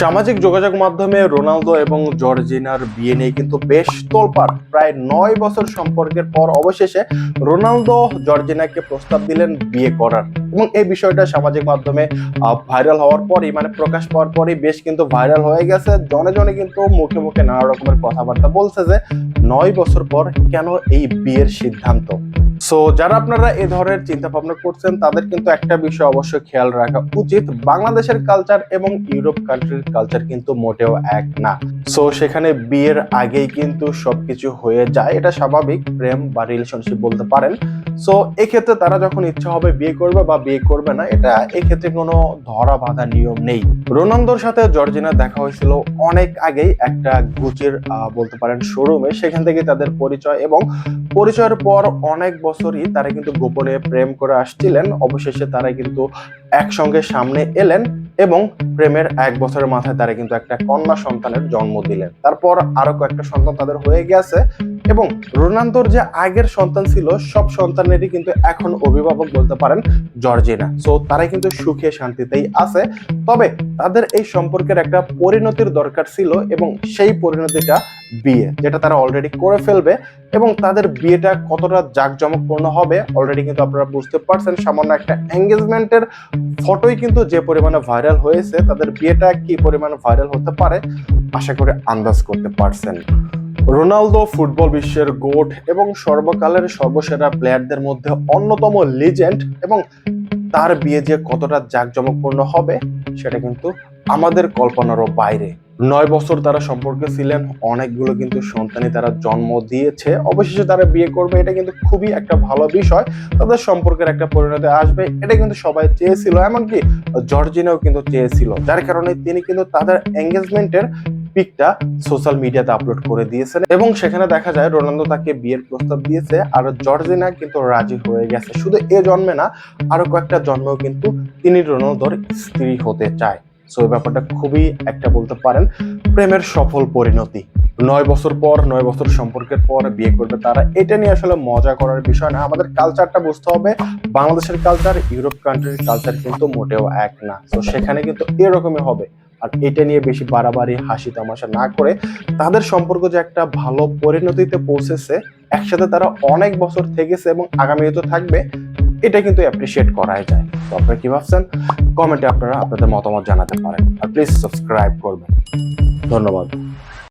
সামাজিক যোগাযোগ মাধ্যমে রোনালদো এবং জর্জিনার বিয়ে নিয়ে কিন্তু বেশ তোলপাড়। প্রায় নয় বছর সম্পর্কের পর অবশেষে রোনালদো জর্জিনাকে প্রস্তাব দিলেন বিয়ে করার। এবং এই বিষয়টা সামাজিক মাধ্যমে ভাইরাল হওয়ার পরই মানে প্রকাশ পাওয়ার পরই বেশ কিন্তু ভাইরাল হয়ে গেছে। জনে জনে কিন্তু মুখে মুখে নানা রকমের কথাবার্তা বলছে যে, নয় বছর পর কেন এই বিয়ের সিদ্ধান্ত? সো যারা আপনারা এ ধরনের চিন্তা ভাবনা করছেন, তাদের কিন্তু একটা বিষয় অবশ্যই খেয়াল রাখা উচিত। বাংলাদেশের কালচার এবং ইউরোপ কান্ট্রির কালচার কিন্তু মোটেও এক না। সো সেখানে বিয়ের আগেই কিন্তু সবকিছু হয়ে যায়। এটা স্বাভাবিক, প্রেম বা রিলেশনশিপ বলতে পারেন। সো এক্ষেত্রে তারা যখন ইচ্ছা হবে বিয়ে করবে বা বিয়ে করবে না, এটা এক্ষেত্রে কোনো ধরা বাঁধা নিয়ম নেই। রোনালদোর সাথে জর্জিনা দেখা হয়েছিল অনেক আগেই একটা গুচির বলতে পারেন শোরুমে সেখান থেকে তাদের পরিচয় এবং পরিচয়ের পর অনেক বছরই তারা কিন্তু গোপনে প্রেম করে আসছিলেন। অবশেষে তারা কিন্তু একসঙ্গে সামনে এলেন। এবং প্রেমের এক বছরের মাথায় তারা কিন্তু একটা কন্যা সন্তানের জন্ম দিলেন। তারপর আরও কয়েকটা সন্তান তাদের হয়ে গেছে এবং রোনালদোর যে আগের সন্তান ছিল, সব সন্তানেরই কিন্তু এখন অভিভাবক বলতে পারেন জর্জিনা। সো তারা কিন্তু সুখে শান্তিতেই আছে। তবে তাদের এই সম্পর্কের একটা পরিণতির দরকার ছিল এবং সেই পরিণতিটা বিয়ে, যেটা তারা অলরেডি করে ফেলবে এবং তাদের বিয়েটা কতটা জাঁকজমকপূর্ণ হবে অলরেডি কিন্তু আপনারা বুঝতে পারছেন। সামান্য একটা এঙ্গেজমেন্টের ফটোই কিন্তু যে পরিমাণে ভাইরাল হয়েছে, তাদের বিয়েটা কি পরিমাণে ভাইরাল হতে পারে, আশা করে আন্দাজ করতে পারছেন। রোনালদো ফুটবল বিশ্বের গোট এবং সর্বকালের সর্বসেরা প্লেয়ারদের মধ্যে অন্যতম লিজেন্ড এবং তার বিয়ে যে কতটা জাঁকজমকপূর্ণ হবে, সেটা কিন্তু আমাদের কল্পনারও বাইরে। নয় বছর তারা সম্পর্কে ছিলেন, অনেকগুলো কিন্তু সন্তানই তারা জন্ম দিয়েছে। অবশেষে তারা বিয়ে করবে, এটা কিন্তু খুবই একটা ভালো বিষয়। তাদের সম্পর্কের একটা পরিণতি আসবে, এটা কিন্তু সবাই চেয়েছিল, এমনকি জর্জিনাও কিন্তু চেয়েছিল। যার কারণে তিনি কিন্তু তাদের এঙ্গেজমেন্টের পিকটা সোশ্যাল মিডিয়াতে আপলোড করে দিয়েছেন। এবং সেখানে দেখা যায়, রোনালদো তাকে বিয়ের প্রস্তাব দিয়েছে, আর জর্জিনা কিন্তু রাজি হয়ে গেছে। শুধু এ জন্মে না, আরও কয়েকটা জন্মেও কিন্তু তিনি রোনালদোর স্ত্রী হতে চায়। সো এই ব্যাপারটা খুবই একটা বলতে পারেন, প্রেমের সফল পরিণতি। নয় বছর পর, নয় বছর সম্পর্কের পর বিয়ে করবে তারা, এটা নিয়ে আসলে মজা করার বিষয় না। আমাদের কালচারটা বুঝতে হবে, বাংলাদেশের কালচার ইউরোপ কান্ট্রির কালচার কিন্তু মোটেও এক না। তো সেখানে কিন্তু এরকমই হবে। আর এটা নিয়ে বেশি বাড়াবাড়ি, হাসি তামাশা না করে তাদের সম্পর্ক যে একটা ভালো পরিণতিতে পৌঁছেছে, একসাথে তারা অনেক বছর থেকেছে এবং আগামীতে থাকবে, এটা কিন্তু অ্যাপ্রিসিয়েট করাই যায়। তো আপনারা কি ভাবছেন? কমেন্টে আপনারা আপনাদের মতামত জানাতে পারেন। আর প্লিজ সাবস্ক্রাইব করবেন। ধন্যবাদ।